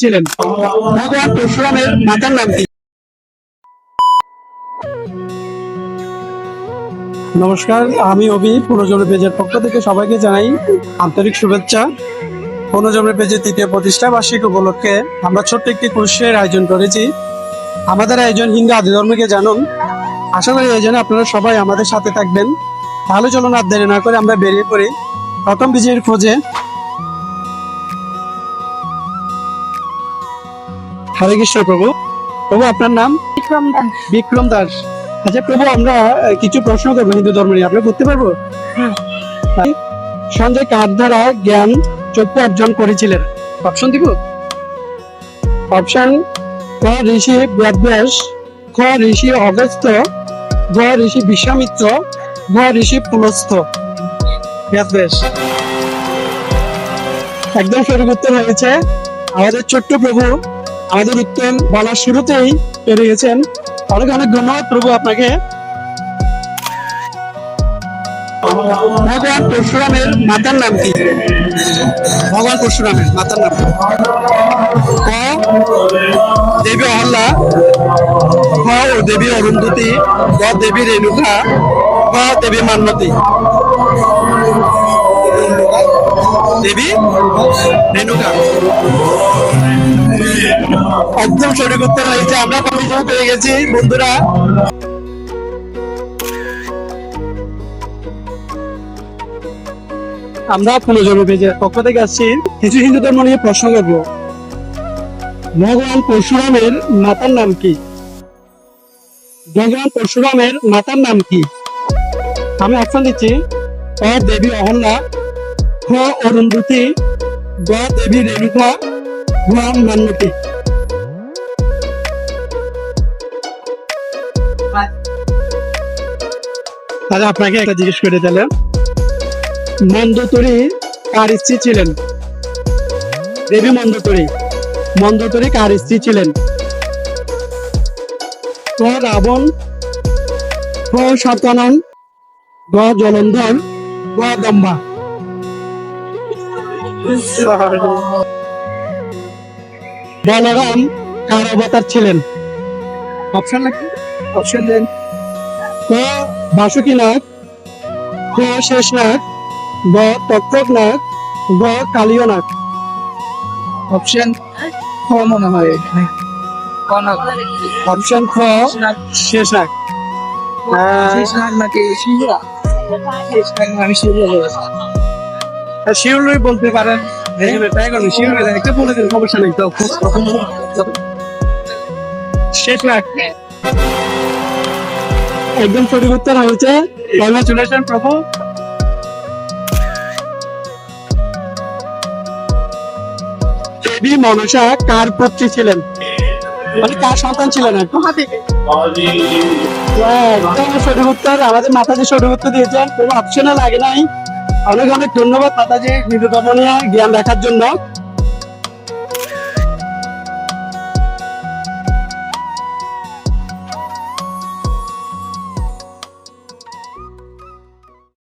ছিলেন। ভগবান পরশুরামের মাতার নাম কি? নমস্কার, আমি অভি পুনর্জন্ম পেজের পক্ষ থেকে সবাইকে জানাই আন্তরিক শুভেচ্ছা। পুনর্জন্ম পেজের তৃতীয় প্রতিষ্ঠা বার্ষিক উপলক্ষে আমরা ছোট্ট একটি কুর্সের আয়োজন করেছি। আমাদের আয়োজন হিন্দু আদি ধর্মকে জানুন। আশা করি জন্য আপনারা সবাই আমাদের সাথে থাকবেন। তাহলে চলুন আর দেরি না করে আমরা বেরিয়ে পড়ি। প্রথম বিজয়ের খোঁজে হরে কৃষ্ণ প্রভু। প্রভু আপনার নাম? বিক্রম দাস। বিক্রম দাস। আচ্ছা প্রভু আমরা কিছু প্রশ্ন করব হিন্দু ধর্ম নিয়ে। আমরা করতে পারব? হ্যাঁ। সঞ্জয় কার দ্বারা জ্ঞান চক্ষু অর্জন করেছিলেন? অপশন দিব? অপশন ক ঋষি খ ঋষি অগস্ত্য গ ঋষি বিশ্বামিত্র গ ঋষি পুলস্থ একদম সঠিক উত্তর হয়েছে। আমাদের ছোট্ট প্রভু আমাদের উত্তর বলার শুরুতেই পেরে গেছেন। অনেক অনেক ধন্যবাদ, প্রভু আপনাকে। ভগবান পরশুরামের মাতার নাম কি? ভগবান পরশুরামের মাতার নাম ক? দেবী অহল্লা ও দেবী অরুন্ধতী। গ, দেবী রেণুকা। গ, দেবী মান্যতী দেবী রেণুকা। একদম সঠিক উত্তর হয়েছে আমরা কমিশন পেয়ে গেছি, বন্ধুরা। আমরা পুনর্জন্ম পেজের পক্ষ থেকে আসছি। কিছু হিন্দু ধর্ম নিয়ে প্রশ্ন করব। ভগবান পরশুরামের মাতার নাম কি? ভগবান পরশুরামের মাতার নাম কি? আমি অপশন দিচ্ছি। অ দেবী অহল্লা খ অরুন্ধতী, গ দেবী রেণুকা মান্যতী তাহলে আপনাকে একটা জিজ্ঞেস করে দিলাম। মন্দতরী কার স্ত্রী ছিলেন? দেবী মন্দতরী। মন্দতরী কার স্ত্রী ছিলেন? ক রাবণ খ শতানন গ জলন্ধর গ দম্বা। বলরাম কার অবতার ছিলেন? অপশন নাকি? অপশন দেন। ক বাসুকীনাথ খ শেষনাথ গ তক্ষকনাথ গ কালীয়নাথ। অপশন খ মনে হয় অপশন খ শেষনাথ। শিউরই বলতে পারেন। ট্রাই উত্তর হয়েছে। কংগ্রাচুলেশন প্রভু। মনসা কার পুত্রী ছিলেন? মানে কার সন্তান ছিলেন? হ্যাঁ, সঠিক উত্তর। আমাদের মাতাজি সঠিক উত্তর দিয়েছেন। কোনো অপশনে লাগে নাই। অনেক অনেক ধন্যবাদ দাদাজি ধর্ম জ্ঞান রাখার জন্য।